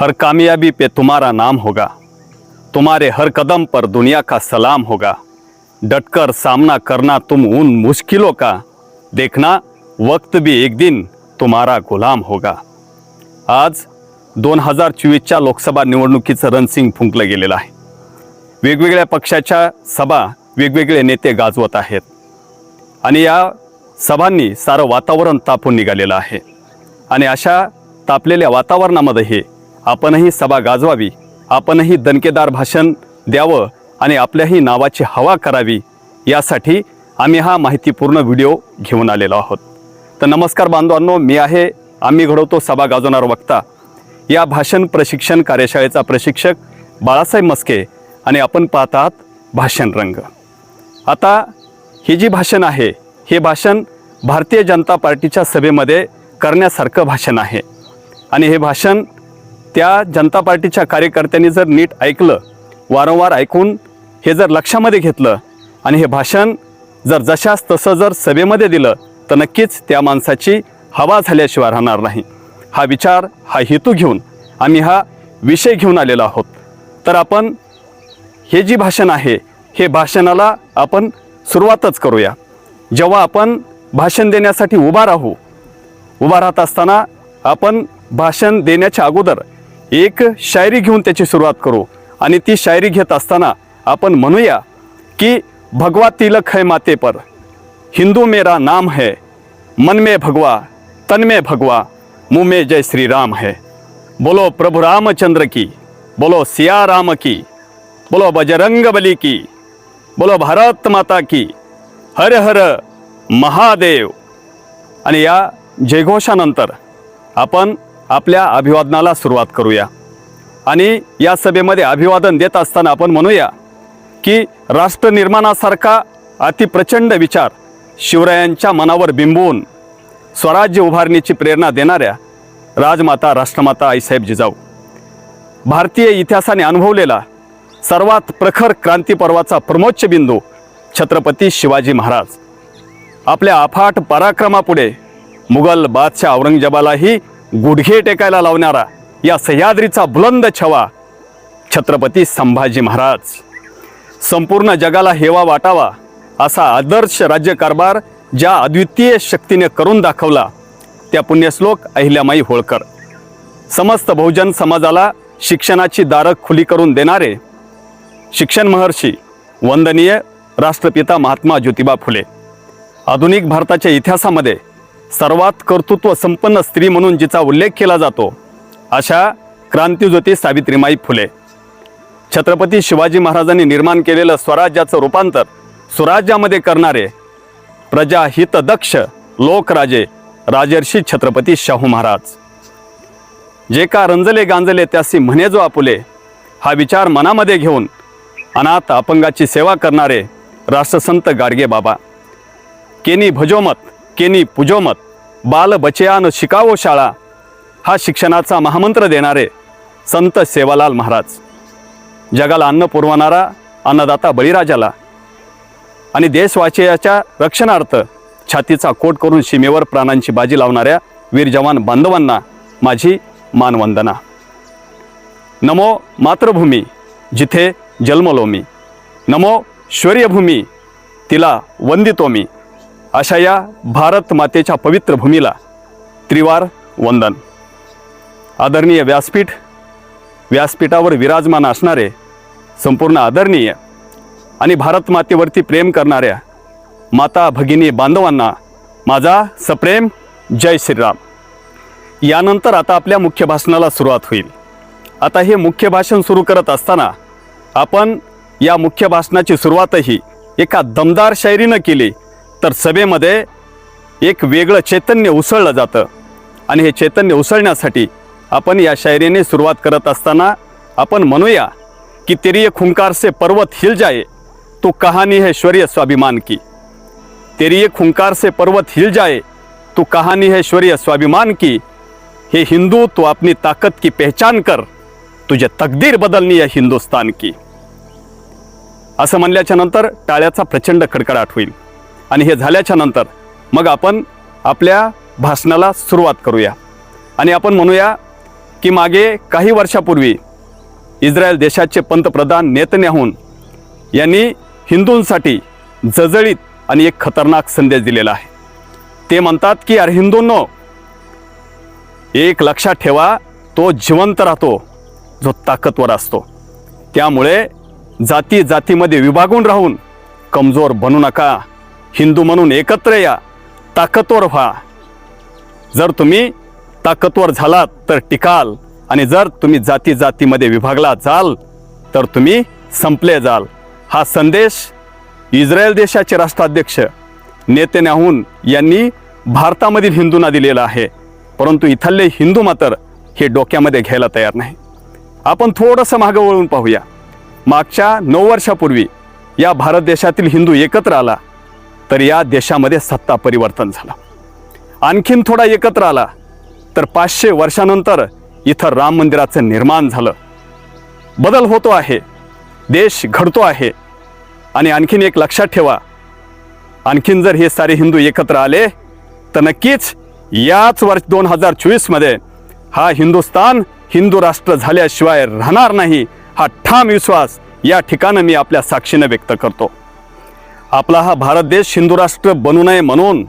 हर कामयाबी पे तुम्हारा नाम होगा। तुम्हारे हर कदम पर दुनिया का सलाम होगा। डटकर सामना करना तुम उन मुश्किलों का। देखना वक्त भी एक दिन तुम्हारा गुलाम होगा। आज दोन हजार चोवीसच्या लोकसभा निवडणुकीचं रणसिंग फुंकलं गेलेलं आहे। वेगवेगळ्या पक्षाच्या सभा वेगवेगळे नेते गाजवत आहेत। आणि या सभांनी सारं वातावरण तापून निघालेलं आहे। आणि अशा तापलेल्या वातावरणामध्ये आपणही सभा गाजवावी आपणही दणकेदार भाषण द्यावं आणि आपल्याही नावाची हवा करावी यासाठी आम्ही हा माहितीपूर्ण व्हिडिओ घेऊन आलेलो आहोत. तर नमस्कार बांधवांनो मी आहे आम्ही घडवतो सभा गाजवणार वक्ता. या भाषण प्रशिक्षण कार्यशाळेचा प्रशिक्षक बाळासाहेब मस्के आणि आपण पाहत आहात भाषण रंग. आता हे जी भाषण आहे हे भाषण भारतीय जनता पार्टीच्या सभेमध्ये करण्यासारखं भाषण आहे. आणि हे भाषण त्या जनता पार्टीच्या कार्यकर्त्यांनी जर नीट ऐकलं वारंवार ऐकून हे जर लक्षामध्ये घेतलं आणि हे भाषण जर जशास तसं जर सभेमध्ये दिलं तर नक्कीच त्या माणसाची हवा झाल्याशिवाय राहणार नाही. हा विचार हा हेतू घेऊन आम्ही हा विषय घेऊन आलेलो आहोत. तर आपण हे जी भाषण आहे हे भाषणाला आपण सुरुवातच करूया. जेव्हा आपण भाषण देण्यासाठी उभा राहू उभा राहत असताना आपण भाषण देण्याच्या अगोदर एक शायरी घेऊन त्याची सुरुवात करू. आणि ती शायरी घेत असताना आपण म्हणूया की भगवा तिलक है माते पर. हिंदू मेरा नाम है मन में भगवा तन में भगवा मुँह में जय श्री राम है। बोलो प्रभु रामचंद्र की बोलो सिया राम की बोलो बजरंग बली की बोलो भारत माता की हर हर महादेव। आणि या जयघोषानंतर आपण आपल्या अभिवादनाला सुरुवात करूया. आणि या सभेमध्ये अभिवादन देत असताना आपण म्हणूया की राष्ट्रनिर्माणासारखा अतिप्रचंड विचार शिवरायांच्या मनावर बिंबवून स्वराज्य उभारणीची प्रेरणा देणाऱ्या राजमाता राष्ट्रमाता आईसाहेब जिजाऊ भारतीय इतिहासाने अनुभवलेला सर्वात प्रखर क्रांतीपर्वाचा प्रमोच्च बिंदू छत्रपती शिवाजी महाराज. आपल्या अफाट पराक्रमापुढे मुघल बादशाह औरंगजेबालाही गुडघे टेकायला लावणारा या सह्याद्रीचा बुलंद छवा छत्रपती संभाजी महाराज. संपूर्ण जगाला हेवा वाटावा असा आदर्श राज्यकारभार ज्या अद्वितीय शक्तीने करून दाखवला त्या पुण्यश्लोक अहिल्यामाई होळकर. समस्त बहुजन समाजाला शिक्षणाची दारं खुली करून देणारे शिक्षण महर्षी वंदनीय राष्ट्रपिता महात्मा ज्योतिबा फुले. आधुनिक भारताच्या इतिहासामध्ये सर्वात कर्तृत्व संपन्न स्त्री म्हणून जिचा उल्लेख केला जातो अशा क्रांतीज्योती सावित्रीमाई फुले. छत्रपती शिवाजी महाराजांनी निर्माण केलेलं स्वराज्याचं रूपांतर सुराज्यामध्ये करणारे प्रजाहितदक्ष लोकराजे राजर्षी छत्रपती शाहू महाराज. जे का रंजले गांजले त्यासी म्हणे जो आपुले हा विचार मनामध्ये घेऊन अनाथ अपंगाची सेवा करणारे राष्ट्रसंत गाडगे बाबा. केनी भजोमत केनी पुजोमत बाल बचयान शिकावो शाळा हा शिक्षणाचा महामंत्र देणारे संत सेवालाल महाराज. जगाला अन्न पुरवणारा अन्नदाता बळीराजाला आणि देशवाचयाच्या रक्षणार्थ छातीचा कोट करून सीमेवर प्राणांची बाजी लावणाऱ्या वीर जवान बांधवांना माझी मानवंदना. नमो मातृभूमी जिथे जन्मलो मी नमो शौर्यभूमी तिला वंदितो मी अशा या भारत मातेच्या पवित्र भूमीला त्रिवार वंदन. आदरणीय व्यासपीठ व्यासपीठावर विराजमान असणारे संपूर्ण आदरणीय आणि भारत मातेवरती प्रेम करणाऱ्या माता भगिनी बांधवांना माझा सप्रेम जय श्रीराम. यानंतर आता आपल्या मुख्य भाषणाला सुरुवात होईल. आता हे मुख्य भाषण सुरू करत असताना आपण या मुख्य भाषणाची सुरुवातही एका दमदार शायरीनं केली. तर सभेमध्ये एक वेगळं चैतन्य उसळलं जातं. आणि हे चैतन्य उसळण्यासाठी आपण या शायरीने सुरुवात करत असताना आपण म्हणूया की तेरिये खुंकार से पर्वत हिल जाए तो कहानी है शौर्य स्वाभिमान की. तेरिये खुंकार से पर्वत हिल जाए तो कहानी है शौर्य स्वाभिमान की. हे हिंदू तू अपनी ताकत की पहचान कर तुझे तकदीर बदलनी है हिंदुस्तान की. असं म्हणल्याच्या नंतर टाळ्याचा प्रचंड कडकडाट होईल. आणि हे झाल्याच्यानंतर मग आपण आपल्या भाषणाला सुरुवात करूया. आणि आपण म्हणूया की मागे काही वर्षापूर्वी इस्रायल देशाचे पंतप्रधान नेतन्याहून यांनी हिंदूंसाठी जजळीत आणि एक खतरनाक संदेश दिलेला आहे. ते म्हणतात की अरे हिंदूंनो एक लक्षात ठेवा तो जिवंत राहतो जो ताकदवर असतो. त्यामुळे जाती जातीमध्ये विभागून राहून कमजोर बनू नका. हिंदू म्हणून एकत्र या ताकदवर व्हा. जर तुम्ही ताकदवर झालात तर टिकाल. आणि जर तुम्ही जाती जातीमध्ये विभागला जाल तर तुम्ही संपले जाल. हा संदेश इस्रायल देशाचे राष्ट्राध्यक्ष नेतन्याहून यांनी भारतामधील हिंदूंना दिलेला आहे. परंतु इथले हिंदू मात्र हे डोक्यामध्ये घ्यायला तयार नाही. आपण थोडंसं मागं वळून पाहूया. मागच्या नऊ वर्षापूर्वी या भारत देशातील हिंदू एकत्र आला. तर या देशामध्ये सत्ता परिवर्तन झालं. आणखीन थोडा एकत्र आला तर पाचशे वर्षानंतर इथं राम मंदिराचं निर्माण झालं. बदल होतो आहे देश घडतो आहे. आणि आणखीन एक लक्षात ठेवा आणखीन जर हे सारे हिंदू एकत्र आले तर नक्कीच याच वर्ष दोन हजार चोवीसमध्ये हा हिंदुस्तान हिंदू राष्ट्र झाल्याशिवाय राहणार नाही हा ठाम विश्वास या ठिकाणं मी आपल्या साक्षीनं व्यक्त करतो. आपला हा भारत देश हिंदू राष्ट्र बनू नये म्हणून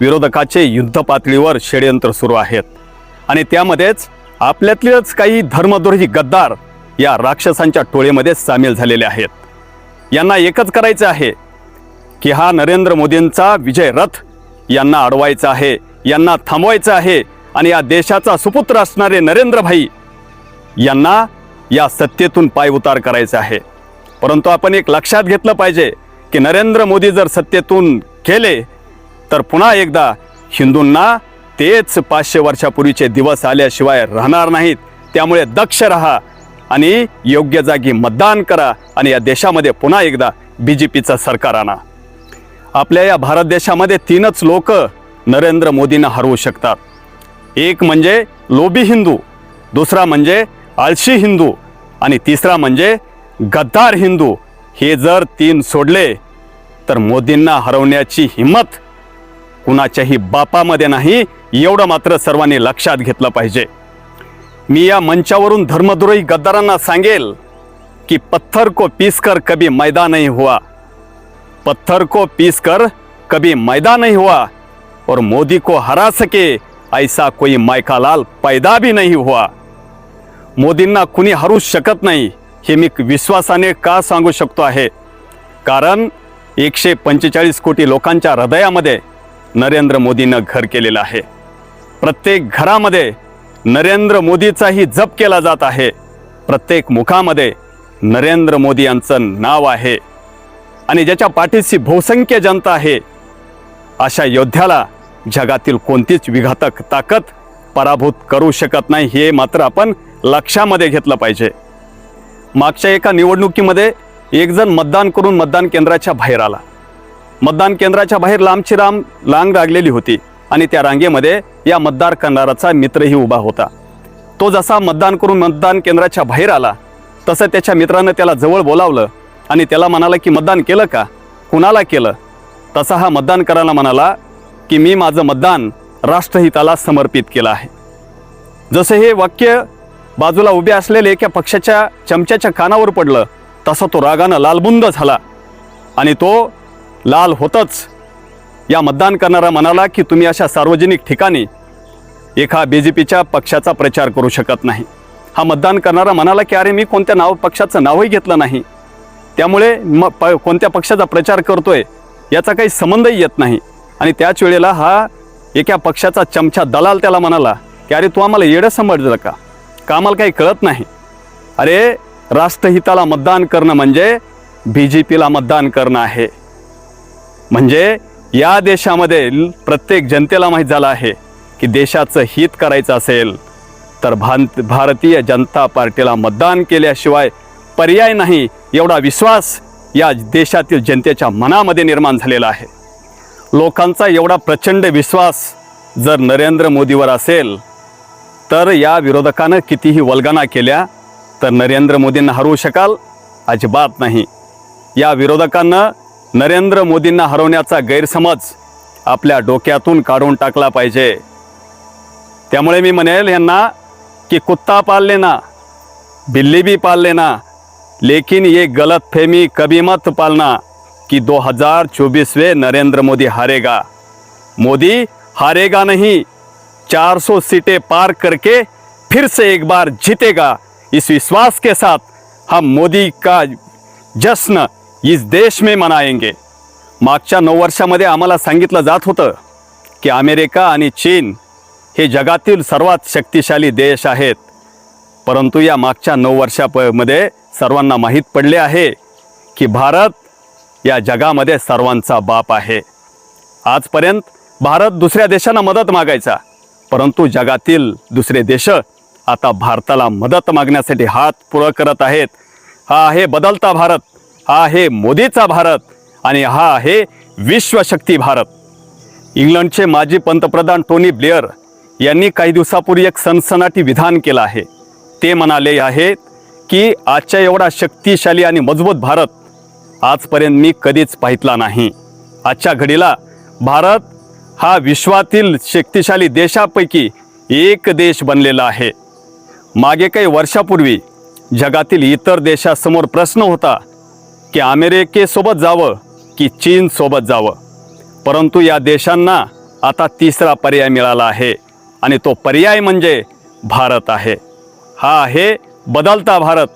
विरोधकाचे युद्ध पातळीवर षडयंत्र सुरू आहेत. आणि त्यामध्येच आपल्यातलेच काही धर्मद्रोही गद्दार या राक्षसांच्या टोळीमध्ये सामील झालेले आहेत. यांना एकच करायचं आहे की हा नरेंद्र मोदींचा विजय रथ यांना अडवायचा आहे यांना थांबवायचं आहे आणि या देशाचा सुपुत्र असणारे नरेंद्रभाई यांना या सत्तेतून पाय उतार करायचा आहे. परंतु आपण एक लक्षात घेतलं पाहिजे की नरेंद्र मोदी जर सत्तेतून केले तर पुन्हा एकदा हिंदूंना तेच पाचशे वर्षापूर्वीचे दिवस आल्याशिवाय राहणार नाहीत. त्यामुळे दक्ष राहा आणि योग्य जागी मतदान करा आणि या देशामध्ये पुन्हा एकदा बी जे पीचं सरकार आणा. आपल्या या भारत देशामध्ये तीनच लोक नरेंद्र मोदींना हरवू शकतात. एक म्हणजे लोबी हिंदू दुसरा म्हणजे आळशी हिंदू आणि तिसरा म्हणजे गद्दार हिंदू हे जर तीन सोडले तर मोदींना हरवण्याची हिंमत कुणाच्याही बापामध्ये नाही एवढं मात्र सर्वांनी लक्षात घेतलं पाहिजे. मी या मंचावरून धर्मद्रोही गद्दारांना सांगेल की पत्थर को पीसकर कभी मैदा नहीं हुआ. पत्थर को पीसकर कभी मैदा नहीं हुआ और मोदी को हरा सके ऐसा कोई मायकालाल पैदा भी नहीं हुआ. मोदींना कुणी हरू शकत नाही. हे मी विश्वासाने का सांगू शकतो आहे? कारण एकशे पंचेचाळीस कोटी लोकांच्या हृदयामध्ये नरेंद्र मोदीनं घर केलेलं आहे. प्रत्येक घरामध्ये नरेंद्र मोदीचाही जप केला जात आहे. प्रत्येक मुखामध्ये नरेंद्र मोदी यांचं नाव आहे. आणि ज्याच्या पाठीशी बहुसंख्य जनता आहे अशा योद्ध्याला जगातील कोणतीच विघातक ताकद पराभूत करू शकत नाही हे मात्र आपण लक्षामध्ये घेतलं पाहिजे. मागच्या एका निवडणुकीमध्ये एकजण मतदान करून मतदान केंद्राच्या बाहेर आला. मतदान केंद्राच्या बाहेर लांबची लांब लांग लागलेली होती आणि त्या रांगेमध्ये या मतदार करणाराचा मित्रही उभा होता. तो जसा मतदान करून मतदान केंद्राच्या बाहेर आला तसं त्याच्या मित्रानं त्याला जवळ बोलावलं आणि त्याला म्हणाला की मतदान केलं का? कुणाला केलं? तसा हा मतदान करायला म्हणाला की मी माझं मतदान राष्ट्रहिताला समर्पित केलं आहे. जसं हे वाक्य बाजूला उभे असलेले एका पक्षाच्या चमच्याच्या कानावर पडलं. तसा तो रागानं लालबुंद झाला. आणि तो लाल होतच. या मतदान करणारा म्हणाला की तुम्ही अशा सार्वजनिक ठिकाणी एका बी जे पीच्या पक्षाचा प्रचार करू शकत नाही. हा मतदान करणारा म्हणाला की अरे मी कोणत्या नाव पक्षाचं नावही घेतलं नाही. त्यामुळे म प कोणत्या पक्षाचा प्रचार करतोय याचा काही संबंधही येत नाही. आणि त्याच वेळेला हा एका पक्षाचा चमचा दलाल त्याला म्हणाला की अरे तू आम्हाला येडं समजलं का? का आम्हाला काही कळत नाही. अरे राष्ट्रहिताला मतदान करणं म्हणजे बी जे पीला मतदान करणं आहे. म्हणजे या देशामध्ये प्रत्येक जनतेला माहीत झालं आहे की देशाचं हित करायचं असेल तर भांत भारतीय जनता पार्टीला मतदान केल्याशिवाय पर्याय नाही एवढा विश्वास या देशातील जनतेच्या मनामध्ये निर्माण झालेला आहे. लोकांचा एवढा प्रचंड विश्वास जर नरेंद्र मोदीवर असेल तर या विरोधकानं कितीही वल्गना केल्या तर नरेंद्र मोदींना हरवू शकाल? अजिबात नाही. या विरोधकांना नरेंद्र मोदींना हरवण्याचा गैरसमज आपल्या डोक्यातून काढून टाकला पाहिजे. त्यामुळे मी म्हणेल यांना की कुत्ता पालले ना बिल्ली भी पाल लेना लेकिन ये गलत फहमी कभी मत पालना कि 2024 में नरेंद्र मोदी हारेगा. मोदी हारेगा नहीं 400 सीटें पार करके फिर से एक बार जीतेगा। इस विश्वास के साथ हम मोदी का जश्न इस देश में मनाएंगे। मागच्या नऊ वर्षामध्ये आम्हाला सांगितलं जात होतं की अमेरिका आणि चीन हे जगातील सर्वात शक्तिशाली देश आहेत. परंतु या मागच्या नऊ वर्षामध्ये सर्वांना माहीत पडले आहे की भारत या जगामध्ये सर्वांचा बाप आहे. आजपर्यंत भारत दुसऱ्या देशांना मदत मागायचा. परंतु जगातील दुसरे देश आता भारताला मदत मागण्यासाठी हात पुरं करत आहेत. हा आहे बदलता भारत हा आहे मोदीचा भारत आणि हा आहे विश्वशक्ती भारत. इंग्लंडचे माजी पंतप्रधान टोनी ब्लेअर यांनी काही दिवसापूर्वी एक सनसनाटी विधान केलं आहे. ते म्हणाले आहेत की आजच्या एवढा शक्तिशाली आणि मजबूत भारत आजपर्यंत मी कधीच पाहितला नाही. आजच्या घडीला भारत हा विश्वातील शक्तिशाली देशापैकी एक देश बनलेला आहे. मागे काही वर्षापूर्वी जगातील इतर देशासमोर प्रश्न होता की अमेरिकेसोबत जावं की चीनसोबत जावं? परंतु या देशांना आता तिसरा पर्याय मिळाला आहे आणि तो पर्याय म्हणजे भारत आहे. हा आहे बदलता भारत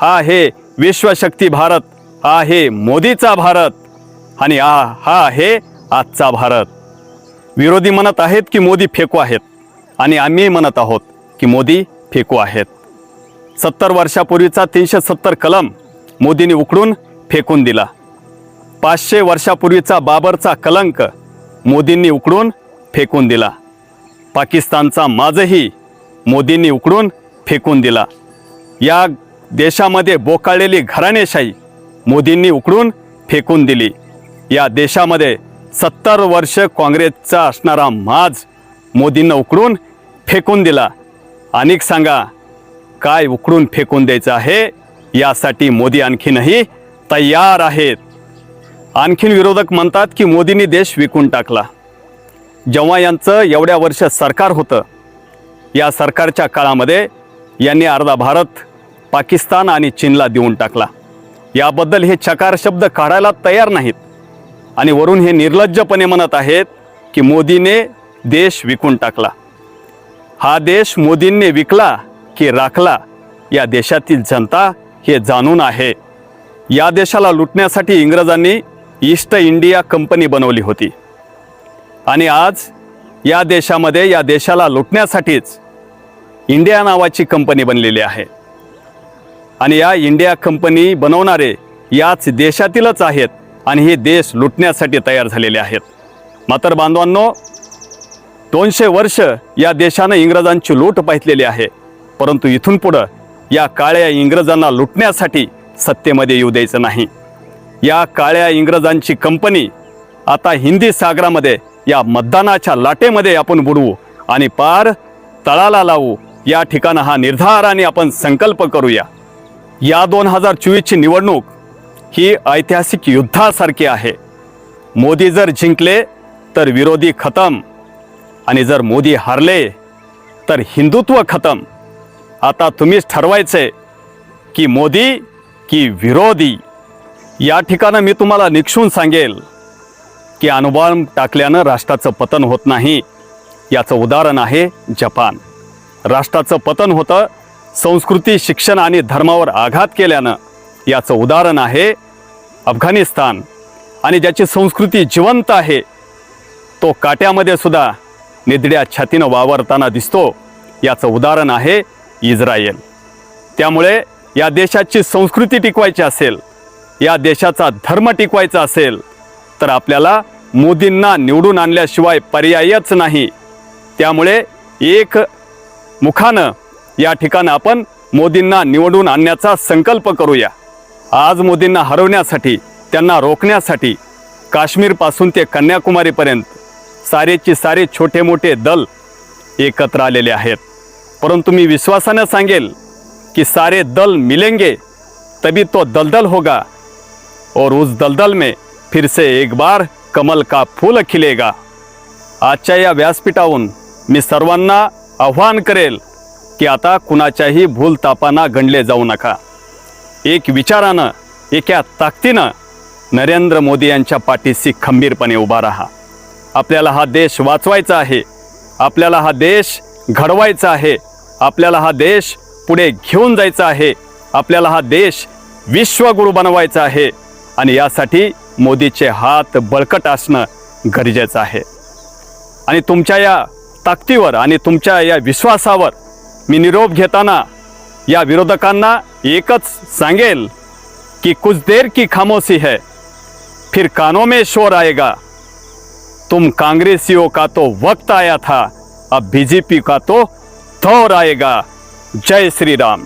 हा आहे विश्वशक्ती भारत हा आहे मोदीचा भारत आणि हा हा आहे आजचा भारत. विरोधी म्हणत आहेत की मोदी फेकू आहेत आणि आम्ही म्हणत आहोत की मोदी फेकू आहेत. सत्तर वर्षापूर्वीचा तीनशे सत्तर कलम मोदींनी उकडून फेकून दिला. पाचशे वर्षापूर्वीचा बाबरचा कलंक मोदींनी उकडून फेकून दिला. पाकिस्तानचा माझही मोदींनी उकडून फेकून दिला. या देशामध्ये बोकाळलेली घराणेशाही मोदींनी उकडून फेकून दिली. या देशामध्ये सत्तर वर्ष काँग्रेसचा असणारा माज मोदींना उकडून फेकून दिला. अनेक सांगा काय उकडून फेकून द्यायचं आहे? यासाठी मोदी आणखीनही तयार आहेत. आणखीन विरोधक म्हणतात की मोदींनी देश विकून टाकला. जेव्हा यांचं एवढ्या वर्ष सरकार होतं या सरकारच्या काळामध्ये यांनी अर्धा भारत पाकिस्तान आणि चीनला देऊन टाकला. याबद्दल हे चकार शब्द काढायला तयार नाहीत. आणि वरून हे निर्लज्जपणे म्हणत आहेत की मोदीने देश विकून टाकला. हा देश मोदींनी विकला की राखला या देशातील जनता हे जाणून आहे. या देशाला लुटण्यासाठी इंग्रजांनी ईस्ट इंडिया कंपनी बनवली होती. आणि आज या देशामध्ये या देशाला लुटण्यासाठीच इंडिया नावाची कंपनी बनलेली आहे. आणि या इंडिया कंपनी बनवणारे याच देशातीलच आहेत आणि हे देश लुटण्यासाठी तयार झालेले आहेत. मात्र बांधवांनो दोनशे वर्ष या देशानं इंग्रजांची लूट पाहिलेली आहे. परंतु इथून पुढं या काळ्या इंग्रजांना लुटण्यासाठी सत्तेमध्ये येऊ द्यायचं नाही. या काळ्या इंग्रजांची कंपनी आता हिंदी सागरामध्ये या मतदानाच्या लाटेमध्ये आपण बुडवू आणि पार तळाला लावू. या ठिकाणं हा निर्धाराने आपण संकल्प करूया. या दोन हजार चोवीसची निवडणूक ही ऐतिहासिक युद्धासारखी आहे. मोदी जर जिंकले तर विरोधी खतम. आणि जर मोदी हारले तर हिंदुत्व खतम. आता तुम्हीच ठरवायचे की मोदी की विरोधी. या ठिकाणं मी तुम्हाला निक्षून सांगेल की अणुबॉम्ब टाकल्यानं राष्ट्राचं पतन होत नाही. याचं उदाहरण आहे जपान. राष्ट्राचं पतन होतं संस्कृती शिक्षण आणि धर्मावर आघात केल्यानं. याचं उदाहरण आहे अफगाणिस्तान आणि ज्याची संस्कृती जिवंत आहे तो काट्यामध्ये सुद्धा निधड्या छातीनं वावरताना दिसतो याचं उदाहरण आहे इस्रायल. त्यामुळे या देशाची संस्कृती टिकवायची असेल या देशाचा धर्म टिकवायचा असेल तर आपल्याला मोदींना निवडून आणल्याशिवाय पर्यायच नाही. त्यामुळे एक मुखानं या ठिकाणं आपण मोदींना निवडून आणण्याचा संकल्प करूया. आज मोदींना हरवण्यासाठी त्यांना रोखण्यासाठी काश्मीरपासून ते कन्याकुमारीपर्यंत सारेचे सारे छोटे मोठे दल एकत्र आलेले आहेत. परंतु मी विश्वासानं सांगेल कि सारे दल मिलेंगे तभी तो दलदल होगा और उस दलदल में फिर से एक बार कमल का फूल खिलेगा। आजच्या या व्यासपीठावरून मी सर्वांना आव्हान करेल की आता कुणाच्याही भूलतापांना गणले जाऊ नका. एक विचारानं एका ताकदीनं नरेंद्र मोदी यांच्या पाठीशी खंबीरपणे उभा राहा. आपल्याला हा देश वाचवायचा आहे. आपल्याला हा देश घडवायचा आहे. आपल्याला हा देश पुढे घेऊन जायचा आहे. आपल्याला हा देश विश्वगुरु बनवायचा आहे. आणि यासाठी मोदीचे हात बळकट असणं गरजेचं आहे. आणि तुमच्या या ताकदीवर आणि तुमच्या या विश्वासावर मी निरोप घेताना या विरोधकांना एकच सांगेल कि कुछ देर की खामोशी है फिर कानों में शोर आएगा। तुम कांग्रेसियों का तो वक्त आया था अब बीजेपी का तो दौर आएगा। जय श्रीराम।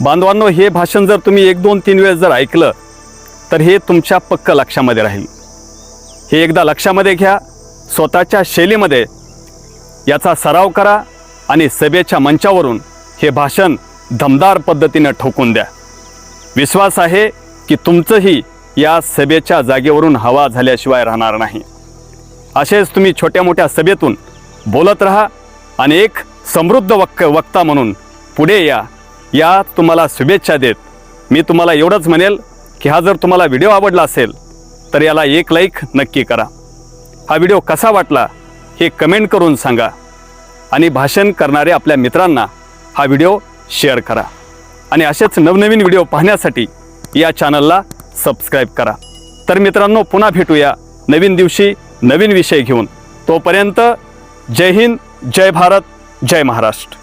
बांधवांनो हे भाषण जर तुम्ही एक दोन तीन वेळेस जर ऐकलं तर हे तुमच्या पक्क लक्षामध्ये राहील। हे एकदा लक्षामध्ये घ्या स्वतःच्या शैलीमध्ये याचा सराव करा आणि सभेच्या मंचावरून हे भाषण दमदार पद्धतीनं ठोकून द्या. विश्वास आहे की तुमचंही या सभेच्या जागेवरून हवा झाल्याशिवाय राहणार नाही. असेच तुम्ही छोट्या मोठ्या सभेतून बोलत राहा आणि एक समृद्ध वक् वक्ता म्हणून पुढे या. या तुम्हाला शुभेच्छा देत. मी तुम्हाला एवढंच म्हणेल की हा जर तुम्हाला व्हिडिओ आवडला असेल तर याला एक लाईक नक्की करा. हा व्हिडिओ कसा वाटला हे कमेंट करून सांगा. आणि भाषण करणाऱ्या आपल्या मित्रांना हा व्हिडिओ शेअर करा. आणि असेच नवनवीन व्हिडिओ पाहण्यासाठी या चॅनलला सबस्क्राईब करा. तर मित्रांनो पुन्हा भेटूया नवीन दिवशी नवीन विषय घेऊन. तोपर्यंत जय हिंद जय भारत जय महाराष्ट्र.